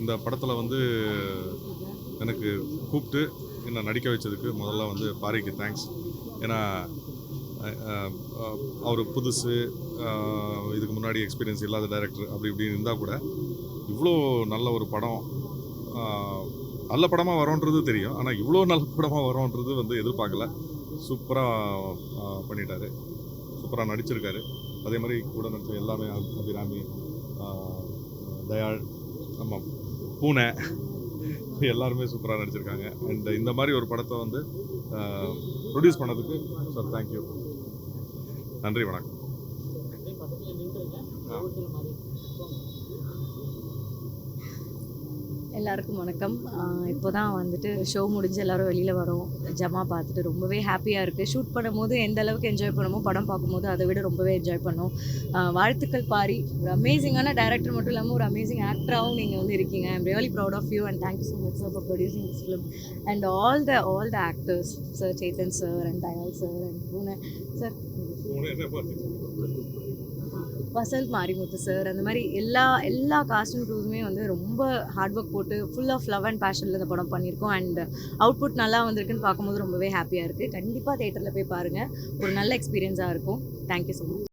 இந்த படத்தில் வந்து எனக்கு கூப்பிட்டு என்னை நடிக்க வச்சதுக்கு முதல்ல வந்து பாரிக்கு தேங்க்ஸ் ஏன்னா அவர் புதுசு இதுக்கு முன்னாடி எக்ஸ்பீரியன்ஸ் இல்லாத டைரக்டர் அப்படி இப்படி இருந்தால் கூட இவ்வளோ நல்ல ஒரு படம் நல்ல படமாக வரோன்றது தெரியும். ஆனால் இவ்வளோ நல்ல படமாக வரோன்றது வந்து எதிர்பார்க்கல. சூப்பராக பண்ணிட்டாரு. சூப்பராக நடிச்சிருக்காரு. அதே மாதிரி கூட நடிச்ச எல்லாமே அபிராமி தயாள் நம்ம பூனை. எல்லாருமே சூப்பராக நடிச்சிருக்காங்க. அண்ட் இந்த மாதிரி ஒரு படத்தை வந்து ப்ரொடியூஸ் பண்ணதுக்கு சார் தேங்க்யூ நன்றி வணக்கம். எல்லாருக்கும் வணக்கம். இப்போ தான் வந்துட்டு ஷோ முடிஞ்சு எல்லாரும் வெளியில் வரோம். ஜமா பார்த்துட்டு ரொம்பவே ஹாப்பியாக இருக்குது ஷூட் பண்ணும்போது எந்த அளவுக்கு என்ஜாய் பண்ணமோ படம் பார்க்கும்போது அதை விட ரொம்பவே என்ஜாய் பண்ணோம். வாழ்த்துக்கள் பாரி. ஒரு அமேசிங்கான டேரக்டர் மட்டும் இல்லாமல் ஒரு அமேசிங் ஆக்டராகவும் நீங்கள் வந்து இருக்கீங்க. I'm really proud of you and thank you so much sir for producing this film and all the all the actors sir Chetan sir and Dayal sir and பூனை சார் வசந்த் மாரிமுத்து சார் அந்த மாதிரி எல்லா எல்லா costume க்ரூஸுமே வந்து ரொம்ப hard work போட்டு full of love and பேஷனில் இந்த படம் பண்ணியிருக்கோம். அண்ட் அவுட்புட் நல்லா வந்திருக்குன்னு பார்க்கும்போது ரொம்பவே ஹாப்பியாக இருக்குது கண்டிப்பாக தேட்டரில் போய் பாருங்கள் ஒரு நல்ல எக்ஸ்பீரியன்ஸாக இருக்கும். Thank you so much